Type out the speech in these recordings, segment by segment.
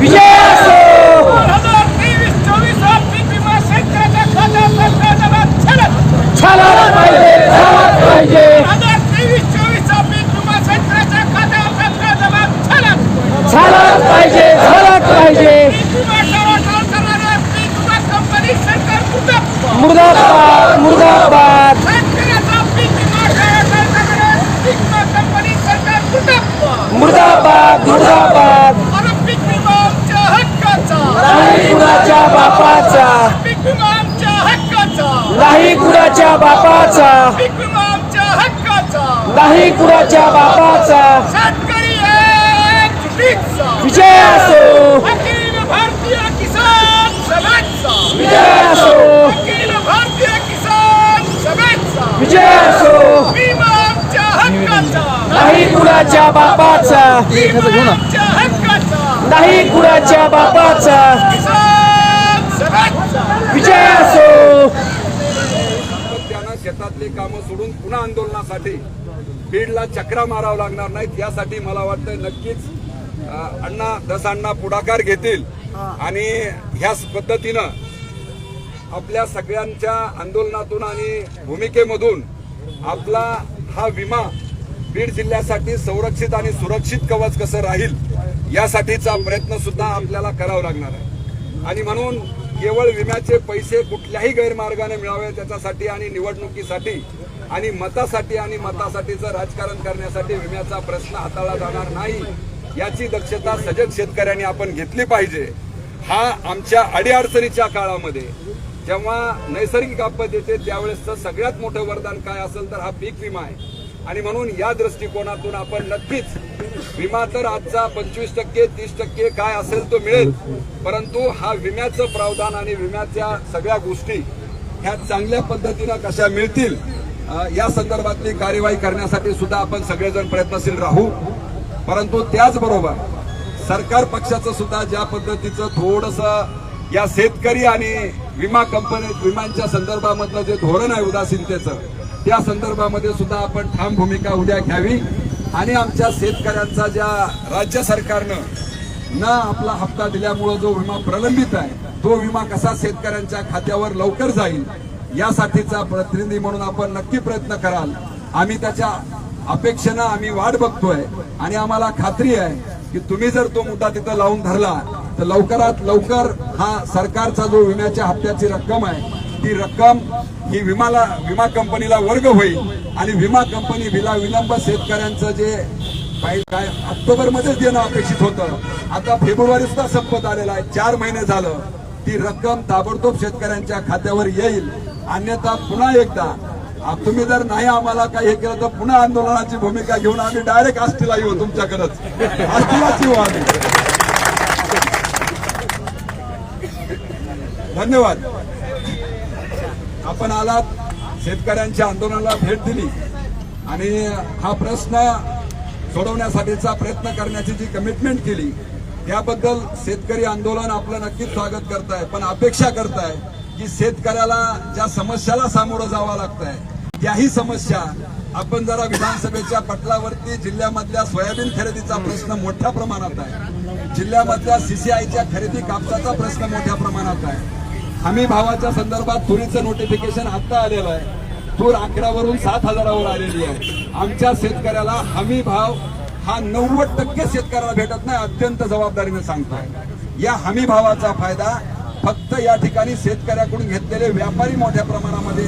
विजय असो छालाच पाहिजे छालाच पाहिजे छालाच पाहिजे छालाच पाहिजे मुर्दाबाद मुर्दाबाद मुर्दाबाद मुर्दाबाद नाही कुणाच्या बापाचा नाही कुणाच्या बापाचा नाही कुणाच्या बापाचा. शेतकरी एक विजय असो. अखिल भारतीय किसान सभेचा. विजय असो. अखिल भारतीय किसान सभेचा. विजय असो. नाही कुणाच्या बापाचा. नाही कुणाच्या बापाचा. विजय असो. त्यांना शेतातली कामं सोडून पुन्हा आंदोलनासाठी बीडला चक्रा मारावं लागणार नाहीत यासाठी मला वाटतं नक्कीच अण्णा दस अण्णा पुढाकार घेतील. आणि ह्याच पद्धतीनं आपल्या सगळ्यांच्या आंदोलनातून आणि भूमिकेमधून आपला हा विमा बीड जिल्ह्यासाठी संरक्षित आणि सुरक्षित कवच कसं राहील यासाठीचा प्रयत्न सुद्धा आपल्याला करावा लागणार आहे. आणि म्हणून केवळ विम्याचे पैसे कुठल्याही गैरमार्गाने मिळावे त्याच्यासाठी आणि निवडणुकीसाठी आणि मतासाठी आणि मतासाठीचं राजकारण करण्यासाठी विम्याचा प्रश्न हाताळला जाणार नाही याची दक्षता सजग शेतकऱ्यांनी आपण घेतली पाहिजे. हा आमच्या अडीअडचणीच्या काळामध्ये जेव्हा नैसर्गिक आपत येते त्यावेळेसचं सगळ्यात मोठं वरदान काय असेल तर हा पीक विमा आहे. आणि म्हणून या दृष्टिकोनातून आपण नक्कीच विमा तर आजचा पंचवीस टक्के तीस टक्के काय असेल तो मिळेल. परंतु हा विम्याचं प्रावधान आणि विम्याच्या सगळ्या गोष्टी ह्या चांगल्या पद्धतीनं कशा मिळतील या संदर्भातली कार्यवाही करण्यासाठी सुद्धा आपण सगळेजण प्रयत्नशील राहू. परंतु त्याचबरोबर सरकार पक्षाचं सुद्धा ज्या पद्धतीचं थोडस या शेतकरी आणि विमा कंपनी विमांच्या संदर्भामधलं जे धोरण आहे उदासीनतेचं त्या संदर्भामध्ये सुद्धा आपण ठाम भूमिका उद्या घ्यावी. आणि आमच्या शेतकऱ्यांचा ज्या राज्य सरकारनं न आपला हप्ता दिल्यामुळं जो विमा प्रलंबित आहे तो विमा कसा शेतकऱ्यांच्या खात्यावर लवकर जाईल यासाठीचा प्रतिनिधी म्हणून आपण नक्की प्रयत्न कराल. आम्ही त्याच्या अपेक्षेनं आम्ही वाट बघतोय आणि आम्हाला खात्री आहे की तुम्ही जर तो मुद्दा तिथं लावून धरला तर लवकरात लवकर हा सरकारचा जो विम्याच्या हप्त्याची रक्कम आहे ती रक्कम ही विमाला विमा कंपनीला वर्ग होईल. आणि विमा कंपनी विला विलंब शेतकऱ्यांचं जे काय ऑक्टोबर मध्येच देणं अपेक्षित होतं. आता फेब्रुवारी सुद्धा संपत आलेला आहे. चार महिने झालं. ती रक्कम ताबडतोब शेतकऱ्यांच्या खात्यावर येईल. अन्यथा पुन्हा एकदा तुम्ही जर नाही आम्हाला काही हे केलं तर पुन्हा आंदोलनाची भूमिका घेऊन आम्ही डायरेक्ट आष्टीला येऊ तुमच्याकडेच. आष्टीलाच येऊ आम्ही. धन्यवाद. आपण आलात शेतकऱ्यांच्या आंदोलनाला भेट दिली. आणि हा प्रश्न सोडवण्यासाठीचा प्रयत्न करण्याची जी कमिटमेंट केली त्याबद्दल शेतकरी आंदोलन आपलं नक्कीच स्वागत करत आहे पण अपेक्षा करत आहे की शेतकऱ्याला ज्या समस्याला सामोरं जावं लागत आहे त्याही समस्या आपण जरा विधानसभेच्या पटलावरती जिल्ह्यामधल्या सोयाबीन खरेदीचा प्रश्न मोठ्या प्रमाणात आहे. जिल्ह्यामधल्या सीसीआयच्या खरेदी कापसाचा प्रश्न मोठ्या प्रमाणात आहे. हमी भावाच्या संदर्भात तुरीचं नोटिफिकेशन आता आलेलं आहे. तूर अकरावरून सात हजारावर आलेली आहे. आमच्या शेतकऱ्याला हमी भाव हा नव्वद टक्के शेतकऱ्याला भेटत नाही अत्यंत जबाबदारीने सांगतोय. या हमी भावाचा फायदा फक्त या ठिकाणी शेतकऱ्याकडून घेतलेले व्यापारी मोठ्या प्रमाणामध्ये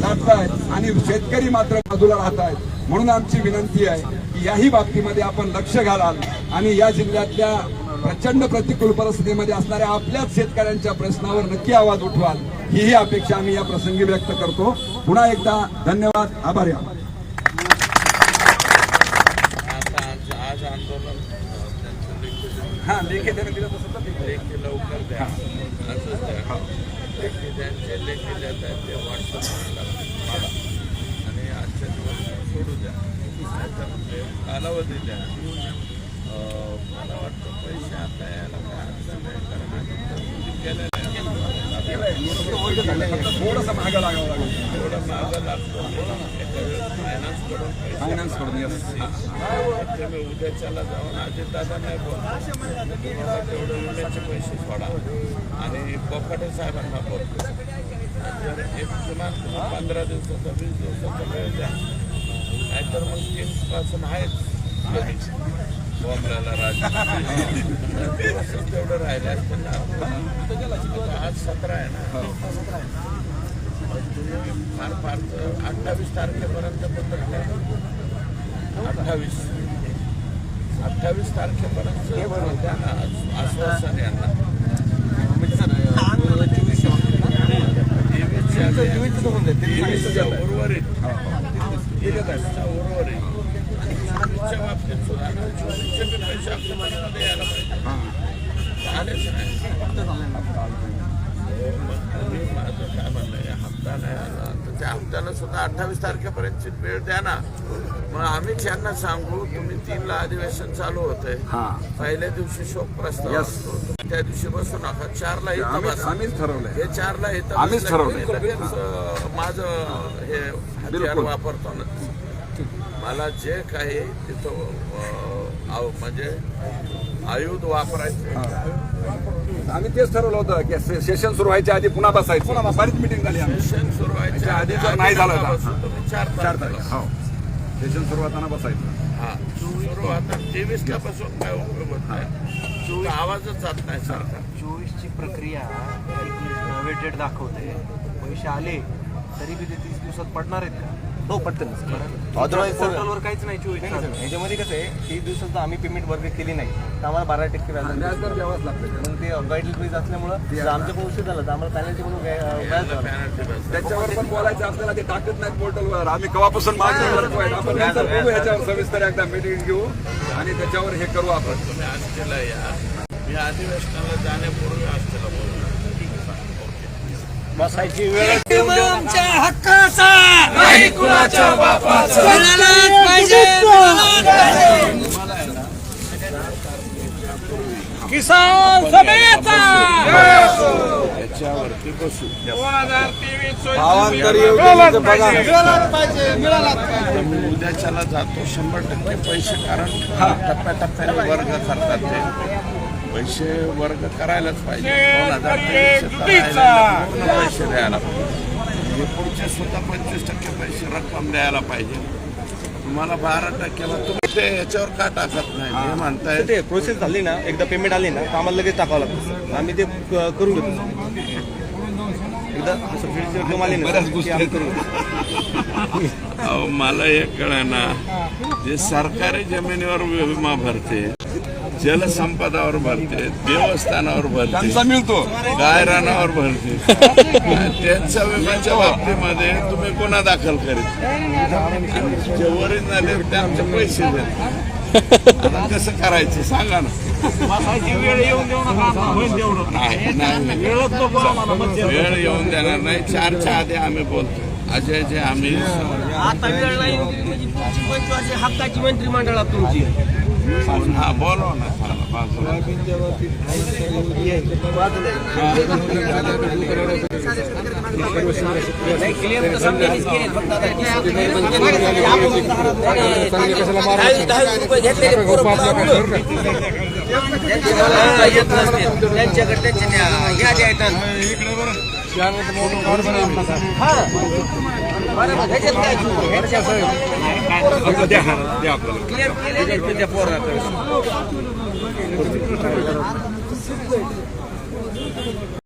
लाटतायत आणि शेतकरी मात्र बाजूला राहत आहेत म्हणून आमची विनंती आहे की याही बाबतीमध्ये आपण लक्ष घालाल आणि या जिल्ह्यातल्या प्रचंड प्रतिकूल परिस्थितीमध्ये असणाऱ्या आपल्याच शेतकऱ्यांच्या प्रश्नावर नक्की आवाज उठवाल. हीही अपेक्षा आम्ही या प्रसंगी व्यक्त करतो. पुन्हा एकदा धन्यवाद. आभारी हा लेखी त्याने दिलं तसं तर ठीक आहे. लेखी लवकर द्या. असंच लेखी त्यांचे लेखी ते आणि आजच्या दिवस सोडू द्या. कालावधी द्या अं, मला वाटतं पैसे आता यायला काय अडचण नाही कारण आधी तरतुदी केलेल्या आहेत. आता थोडंसं महागा लागावं लागेल थोडं महागा लागतो फायनान्स करून फायनान्स करून yes. ते उद्याच्याला जाऊन अजितदादा नाही बोलतो तुम्हाला तेवढे विम्याचे पैसे सोडा आणि कोकाटे साहेबांना बोलतो जर एक किमान पंधरा दिवसाचा वीस दिवसाचा वेळ द्या नाहीतर मग तीन पासून आहेच बॉम्बला राज. तेवढं राहिले ना आज सतरा आहे ना. तुम्ही फार फार अठ्ठावीस तारखेपर्यंत पत्रक द्या अठ्ठावीस. अठ्ठावीस तारखेपर्यंत आश्वासन यांना. उर्वरित. उर्वरित. चोवीसच्या बाबतीत आपल्यापर्यंत यायला पाहिजे माझं काय म्हणणं आहे हप्ता नाही आला तर त्या हप्त्याला सुद्धा अठ्ठावीस तारखेपर्यंतची वेळ द्या ना मग आम्हीच यांना सांगू तुम्ही तीनला अधिवेशन चालू होतंय पहिल्या दिवशी शोक प्रस्ताव. असतो त्या दिवशी बसू नका चारला इथं बसा आम्हीच ठरवलंय हे चारला इथं आम्हीच ठरवलंय. माझं हे हत्यार. वापरतो ना मला जे काही तिथं म्हणजे आयुध वापरायचे. आम्ही तेच ठरवलं होतं की सेशन सुरू व्हायच्या आधी पुन्हा बसायचं. बरीच मिटिंग झाली सेशन सुरू व्हायच्या आधी जर नाही झालं चार चार तारखेला. तारीख हो. सेशन सुरू होताना बसायचं. हा. सुरू काय उपयोग होत नाही? आवाजच जात नाही सरकार चोवीसची प्रक्रिया वेटेड दाखवते. पैसे आले तरी बी ते तीस दिवसात पडणार आहेत का? हो पटकन. Sir- पोर्टलवर काहीच नाही चोवीस नाही, नाही, ह्याच्यामध्ये कसं आहे तीस दिवसात जर आम्ही पेमेंट वर्ग केली नाही. तर आम्हाला बारा टक्के व्याज तर द्यावाच लागतं मग ते गाईडलाईन फ्रीज असल्यामुळं जर आमच्याकडून उशीर झाला तर आम्हाला पॅनल्टी म्हणून व्या- व्याज त्याच्यावर पण बोलायचं आपल्याला ते टाकत नाहीत पोर्टलवर आम्ही कवापासून मागणी आपण नंतर ह्याच्यावर सविस्तर एकदा मीटिंग घेऊ आणि त्याच्यावर हे करू आपण. मी अधिवेशनाला जाण्यापूर्वी आष्टीला बोलणार आमच्या हक्काचा. नाही कुणाच्या बापाचा. पाहिजे. किसान सभेचा. याच्यावरती बसू. तर मी उद्याच्याला जातो शंभर टक्के पैसे कारण टप्प्याटप्प्याने वर्ग करतात ते. पैसे वर्ग करायलाच पाहिजे. दोन हजार पूर्ण पैसे द्यायला पाहिजे. पुढचे सुद्धा पंचवीस टक्के पैसे रक्कम द्यायला पाहिजे. तुम्हाला बारा टक्क्याला तुम्ही ते याच्यावर का टाकत नाही? हे. म्हणताय. ते प्रोसेस झाली ना एकदा पेमेंट आली ना तर आम्हाला लगेच टाकावं लागतं आम्ही ते करून घेतो एकदा सबसिडीची रक्कम आली ना की आम्ही करून घेतो. अहो मला एक कळना. जे सरकारी जमिनीवर विमा भरते जलसंपदावर भरते देवस्थानावर भरते त्यांचा मिळतो. गायरानावर भरते. त्यांच्या विम्याच्या बाबतीमध्ये तुम्ही गुन्हा दाखल करीत. आणि जे ओरिजिनल आहेत त्यांचे पैसे देत. आता कसं करायचं सांगा ना. नाही नाही. वेळ येऊन देणार नाही. चारच्या आधी आम्ही बोलतो. अजय जे आम्ही आता वेळ नाही. म्हणजे हक्काची मंत्रिमंडळात तुमची. हा बोलव ना चला, बाजूला. क्लिअर तर समजेलीच केली फक्त आता दहावीस दहावीस रुपये घेतलेले पोरं पुढं. हा, येत नसतील. त्यांच्याकडे त्यांच्या त्या यादी आहेत ना. हा. बरं, ह्याच्यात काय चूक आहे? क्लिअर केलेले आहेत त्या पोराकडे